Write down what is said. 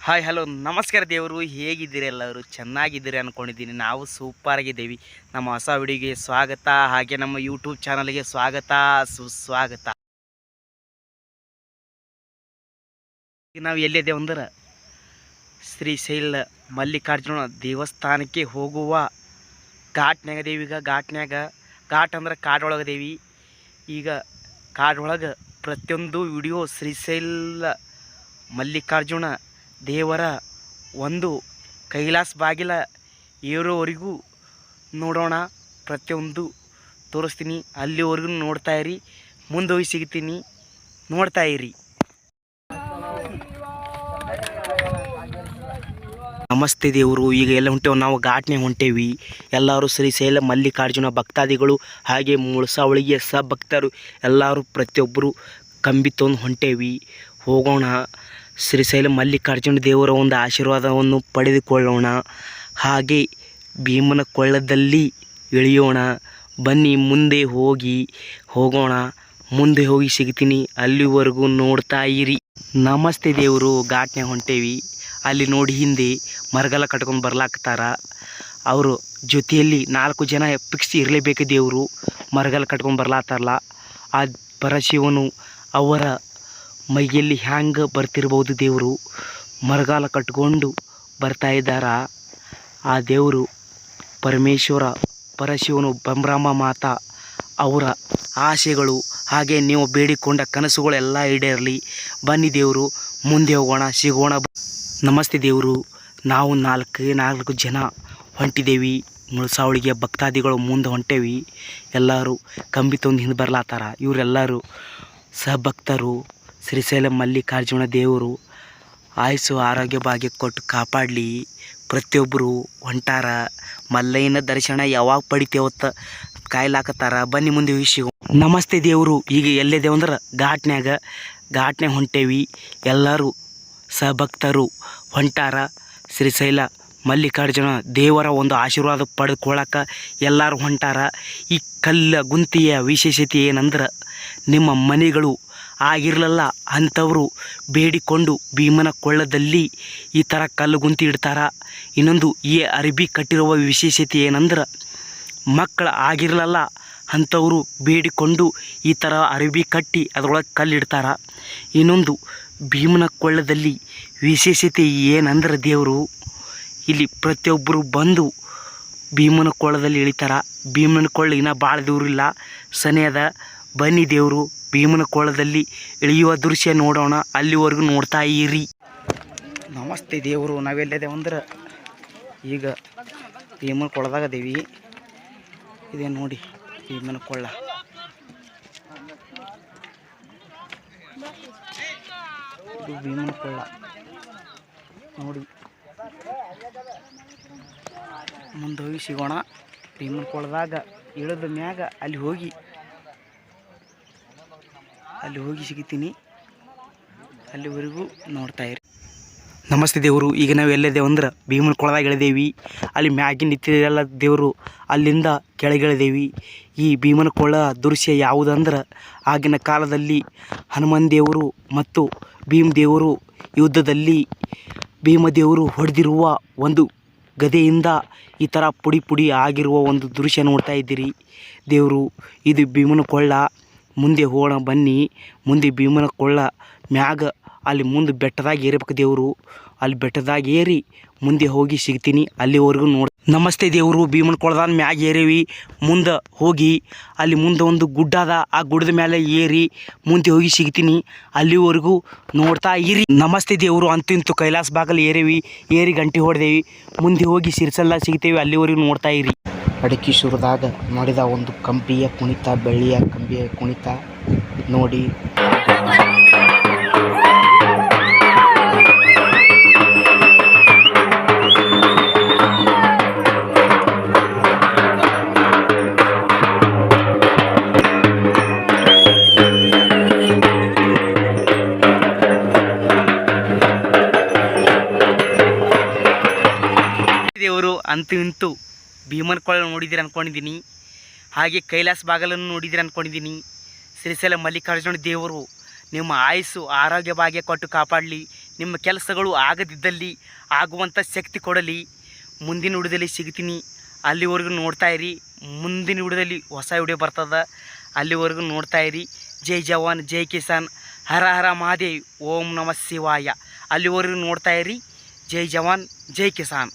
Hi, hello, ನಮಸ್ಕಾರ ದೇವರು. ಹೇಗಿದ್ದೀರಿ ಎಲ್ಲರೂ? ಚೆನ್ನಾಗಿದ್ದೀರಿ ಅಂದ್ಕೊಂಡಿದ್ದೀನಿ ನಾವು ಸೂಪರಾಗಿದ್ದೀವಿ ನಮ್ಮ ಹೊಸ ವಿಡಿಯೋಗೆ ಸ್ವಾಗತ, ಹಾಗೆ ನಮ್ಮ ಯೂಟ್ಯೂಬ್ ಚಾನಲ್ಗೆ ಸ್ವಾಗತ, ಸುಸ್ವಾಗತ. ನಾವು ಎಲ್ಲಿದ್ದೇವೆ ಅಂದ್ರೆ ಶ್ರೀಶೈಲ ಮಲ್ಲಿಕಾರ್ಜುನ ದೇವಸ್ಥಾನಕ್ಕೆ ಹೋಗುವ ಘಾಟ್ನ್ಯಾಗ ದೇವಿ ಈಗ ಘಾಟ್ನ್ಯಾಗ, ಘಾಟ್ ಅಂದ್ರೆ ಕಾಡೊಳಗೆ ದೇವಿ ಈಗ ಕಾಡೊಳಗೆ ಪ್ರತಿಯೊಂದು ವಿಡಿಯೋ ಶ್ರೀಶೈಲ ಮಲ್ಲಿಕಾರ್ಜುನ ದೇವರ ಒಂದು ಕೈಲಾಸ ಬಾಗಿಲ ಏರೋವರೆಗೂ ನೋಡೋಣ. ಪ್ರತಿಯೊಂದು ತೋರಿಸ್ತೀನಿ. ಅಲ್ಲಿವರೆಗೂ ನೋಡ್ತಾ ಇರಿ. ಮುಂದೆ ಹೋಗಿ ಸಿಗ್ತೀನಿ. ನೋಡ್ತಾ ಇರಿ. ನಮಸ್ತೆ ದೇವರು. ಈಗ ಎಲ್ಲ ಹೊಂಟೇವು. ನಾವು ಘಾಟ್ನೆ ಹೊಂಟೇವಿ. ಎಲ್ಲರೂ ಶ್ರೀಶೈಲ ಮಲ್ಲಿಕಾರ್ಜುನ ಭಕ್ತಾದಿಗಳು ಹಾಗೆ ಮುಳಸಾವಳಿಗೆ ಸ ಭಕ್ತರು ಎಲ್ಲರೂ ಪ್ರತಿಯೊಬ್ಬರು ಕಂಬಿ ತೊಂದು ಹೊಂಟೇವಿ. ಹೋಗೋಣ. ಶ್ರೀಶೈಲ ಮಲ್ಲಿಕಾರ್ಜುನ ದೇವರ ಒಂದು ಆಶೀರ್ವಾದವನ್ನು ಪಡೆದುಕೊಳ್ಳೋಣ. ಹಾಗೆ ಭೀಮನ ಕೊಳ್ಳದಲ್ಲಿ ಇಳಿಯೋಣ. ಬನ್ನಿ, ಮುಂದೆ ಹೋಗಿ ಹೋಗೋಣ. ಮುಂದೆ ಹೋಗಿ ಸಿಗ್ತೀನಿ. ಅಲ್ಲಿವರೆಗೂ ನೋಡ್ತಾ ಇರಿ. ನಮಸ್ತೆ ದೇವರು ಘಾಟ್ನ್ಯಾಗ ಹೊಂಟೇವಿ. ಅಲ್ಲಿ ನೋಡಿ ಹಿಂದೆ ಮರಗಲ ಕಟ್ಕೊಂಡು ಬರ್ಲಾಕ್ತಾರ ಅವರು ಜೊತೆಯಲ್ಲಿ ನಾಲ್ಕು ಜನ ಫಿಕ್ಸ್ ಇರಲೇಬೇಕು ದೇವರು. ಮರಗಲ ಕಟ್ಕೊಂಡು ಬರ್ಲಾತಾರಲ್ಲ. ಆ ಪರಶಿವನು ಅವರ ಮೈಯಲ್ಲಿ ಹ್ಯಾಂಗೆ ಬರ್ತಿರ್ಬೋದು ದೇವರು? ಮರಗಾಲ ಕಟ್ಕೊಂಡು ಬರ್ತಾ ಇದ್ದಾರ? ಆ ದೇವರು ಪರಮೇಶ್ವರ, ಪರಶಿವನು ಬಂಬ್ರಾಮ ಮಾತ, ಅವರ ಆಶೆಗಳು ಹಾಗೆ ನೀವು ಬೇಡಿಕೊಂಡ ಕನಸುಗಳೆಲ್ಲ ಈಡೇರಲಿ. ಬನ್ನಿ ದೇವರು, ಮುಂದೆ ಹೋಗೋಣ, ಸಿಗೋಣ. ನಮಸ್ತೆ ದೇವರು, ನಾವು ನಾಲ್ಕು ನಾಲ್ಕು ಜನ ಹೊಂಟಿದ್ದೇವೆ ಮುಳ್ಸಾವಳಿಗೆ ಭಕ್ತಾದಿಗಳು ಮುಂದೆ ಹೊಂಟೇವಿ. ಎಲ್ಲರೂ ಕಂಬಿ ತಂದು ಹಿಂದೆ ಬರ್ಲಾತಾರ. ಇವರೆಲ್ಲರೂ ಸಹಭಕ್ತರು. ಶ್ರೀಶೈಲ ಮಲ್ಲಿಕಾರ್ಜುನ ದೇವರು ಆಯುಸ್ಸು ಆರೋಗ್ಯ ಭಾಗ್ಯ ಕೊಟ್ಟು ಕಾಪಾಡಲಿ. ಪ್ರತಿಯೊಬ್ಬರು ಹೊಂಟಾರ. ಮಲ್ಲಯ್ಯನ ದರ್ಶನ ಯಾವಾಗ ಪಡಿತೇವತ್ತ ಕಾಯ್ಲಾಕತ್ತಾರ. ಬನ್ನಿ ಮುಂದೆ ವಿಷಯ ನಮಸ್ತೆ ದೇವರು. ಈಗ ಎಲ್ಲಿದ್ದೇವೆ ಅಂದ್ರೆ ಘಾಟ್ನ್ಯಾಗ. ಘಾಟ್ನ್ಯಾಗ ಹೊಂಟೇವಿ. ಎಲ್ಲರೂ ಸಹಭಕ್ತರು ಹೊಂಟಾರ. ಶ್ರೀಶೈಲ ಮಲ್ಲಿಕಾರ್ಜುನ ದೇವರ ಒಂದು ಆಶೀರ್ವಾದ ಪಡೆದುಕೊಳ್ಳಕ ಎಲ್ಲರೂ ಹೊಂಟಾರ. ಈ ಕಲ್ಲ ಗುಂತಿಯ ವಿಶೇಷತೆ ಏನಂದ್ರೆ ನಿಮ್ಮ ಮನೆಗಳು ಆಗಿರಲಲ್ಲ ಅಂಥವರು ಬೇಡಿಕೊಂಡು ಭೀಮನ ಕೊಳ್ಳದಲ್ಲಿ ಈ ಥರ ಕಲ್ಲು ಗುಂತಿ ಇಡ್ತಾರ. ಇನ್ನೊಂದು ಈ ಅರಬಿ ಕಟ್ಟಿರುವ ವಿಶೇಷತೆ ಏನಂದ್ರೆ ಮಕ್ಕಳು ಆಗಿರಲಲ್ಲ ಅಂಥವರು ಬೇಡಿಕೊಂಡು ಈ ಥರ ಅರಬಿ ಕಟ್ಟಿ ಅದರೊಳಗೆ ಕಲ್ಲಿಡ್ತಾರ ಇನ್ನೊಂದು ಭೀಮನ ಕೊಳ್ಳದಲ್ಲಿ ವಿಶೇಷತೆ ಏನಂದ್ರೆ ದೇವರು ಇಲ್ಲಿ ಪ್ರತಿಯೊಬ್ಬರು ಬಂದು ಭೀಮನ ಕೊಳ್ಳದಲ್ಲಿ ಇಳಿತಾರ. ಭೀಮನ ಕೊಳ್ಳ ಇನ್ನೂ ಭಾಳ ದೂರಿಲ್ಲ ಸನಿ ಅದ ಬನ್ನಿ ದೇವರು, ಭೀಮನ ಕೋಳದಲ್ಲಿ ಇಳಿಯುವ ದೃಶ್ಯ ನೋಡೋಣ, ಅಲ್ಲಿವರೆಗೂ ನೋಡ್ತಾ ಇರಿ. ನಮಸ್ತೆ ದೇವರು ನಾವೆಲ್ಲಿದ್ದೇವೆ ಅಂದ್ರೆ ಈಗ ಭೀಮನ ಕೊಳದಾಗ ದೇವಿ ಇದೇ ನೋಡಿ, ಭೀಮನ ಕೊಳ್ಳ ಇದು ಭೀಮನ ಕೊಳ್ಳ ನೋಡಿ. ಮುಂದೆ ಹೋಗಿ ಸಿಗೋಣ. ಭೀಮನ ಕೊಳದಾಗ ಇಳಿದ ಮ್ಯಾಗ ಅಲ್ಲಿ ಹೋಗಿ ಅಲ್ಲಿ ಹೋಗಿ ಸಿಗ್ತೀನಿ. ಅಲ್ಲಿವರೆಗೂ ನೋಡ್ತಾ ಇರಿ. ನಮಸ್ತೆ ದೇವರು, ಈಗ ನಾವು ಎಲ್ಲಿದ್ದೇವೆ ಅಂದ್ರೆ ಭೀಮನ ಕೊಳದಾಗ ಇಳಿದೇವಿ ಅಲ್ಲಿ ಮ್ಯಾಗಿನ ನಿಂತಿದೆಲ್ಲ ದೇವರು ಅಲ್ಲಿಂದ ಕೆಳಗಿಳಿದೇವಿ ಈ ಭೀಮನ ಕೊಳ ದೃಶ್ಯ ಯಾವುದಂದ್ರೆ ಆಗಿನ ಕಾಲದಲ್ಲಿ ಹನುಮಾನ್ ದೇವರು ಮತ್ತು ಭೀಮ್ ದೇವರು ಯುದ್ಧದಲ್ಲಿ ಭೀಮದೇವರು ಹೊಡೆದಿರುವ ಒಂದು ಗದೆಯಿಂದ ಈ ಥರ ಪುಡಿ ಪುಡಿ ಆಗಿರುವ ಒಂದು ದೃಶ್ಯ ನೋಡ್ತಾ ಇದ್ದೀರಿ. ದೇವರು, ಇದು ಭೀಮನ ಕೊಳ್ಳ. ಮುಂದೆ ಹೋಗೋಣ, ಬನ್ನಿ. ಮುಂದೆ ಭೀಮನ ಕೊಳ್ಳ ಮ್ಯಾಗ ಅಲ್ಲಿ ಮುಂದೆ ಬೆಟ್ಟದಾಗ ಏರ್ಬೇಕು ದೇವರು. ಅಲ್ಲಿ ಬೆಟ್ಟದಾಗ ಏರಿ ಮುಂದೆ ಹೋಗಿ ಸಿಗ್ತೀನಿ. ಅಲ್ಲಿವರೆಗೂ ನೋಡಿ. ನಮಸ್ತೆ ದೇವರು, ಭೀಮನ ಕೊಳದಾನ ಮ್ಯಾಗ ಏರಿವಿ. ಮುಂದೆ ಹೋಗಿ ಅಲ್ಲಿ ಮುಂದೆ ಒಂದು ಗುಡ್ಡ ಅದ. ಆ ಗುಡ್ಡದ ಮೇಲೆ ಏರಿ ಮುಂದೆ ಹೋಗಿ ಸಿಗ್ತೀನಿ. ಅಲ್ಲಿವರೆಗೂ ನೋಡ್ತಾ ಇರಿ. ನಮಸ್ತೆ ದೇವರು, ಅಂತಿಂತು ಕೈಲಾಸ ಬಾಗಲ್ಲಿ ಏರಿವಿ. ಏರಿ ಗಂಟೆ ಹೊಡೆದೇವಿ. ಮುಂದೆ ಹೋಗಿ ಸಿರ್ಸಲ್ಲ ಸಿಗ್ತೇವೆ. ಅಲ್ಲಿವರೆಗೂ ನೋಡ್ತಾ ಇರಿ. ಅಡಕೀಶ್ವರದಾಗ ನೋಡಿದ ಒಂದು ಕಂಬಿಯ ಕುಣಿತ ಬೆಳ್ಳಿಯ ಕಂಬಿಯ ಕುಣಿತ ನೋಡಿ. ಅಂತೂ ಇಂತೂ ಭೀಮನ ಕೊಳ ನೋಡಿದ್ದೀರಿ ಅಂದ್ಕೊಂಡಿದ್ದೀನಿ ಹಾಗೆ ಕೈಲಾಸ ಬಾಗಲನ್ನು ನೋಡಿದ್ದೀರಿ ಅಂದ್ಕೊಂಡಿದ್ದೀನಿ ಶ್ರೀಶೈಲ ಮಲ್ಲಿಕಾರ್ಜುನ ದೇವರು, ನಿಮ್ಮ ಆಯಸ್ಸು ಆರೋಗ್ಯ ಭಾಗ್ಯ ಕೊಟ್ಟು ಕಾಪಾಡಲಿ, ನಿಮ್ಮ ಕೆಲಸಗಳು ಆಗದಿದ್ದಲ್ಲಿ ಆಗುವಂಥ ಶಕ್ತಿ ಕೊಡಲಿ. ಮುಂದಿನ ವಿಡಿಯೋದಲ್ಲಿ ಸಿಗ್ತೀನಿ. ಅಲ್ಲಿವರೆಗೂ ನೋಡ್ತಾ ಇರಿ. ಮುಂದಿನ ವಿಡಿಯೋದಲ್ಲಿ ಹೊಸ ವಿಡಿಯೋ ಬರ್ತದೆ. ಅಲ್ಲಿವರೆಗೂ ನೋಡ್ತಾ ಇರಿ. ಜೈ ಜವಾನ್, ಜೈ ಕಿಸಾನ್. ಹರ ಹರ ಮಹಾದೇವ್. ಓಂ ನಮಃ ಶಿವಾಯ. ಅಲ್ಲಿವರೆಗೂ ನೋಡ್ತಾ ಇರಿ. ಜೈ ಜವಾನ್, ಜೈ ಕಿಸಾನ್.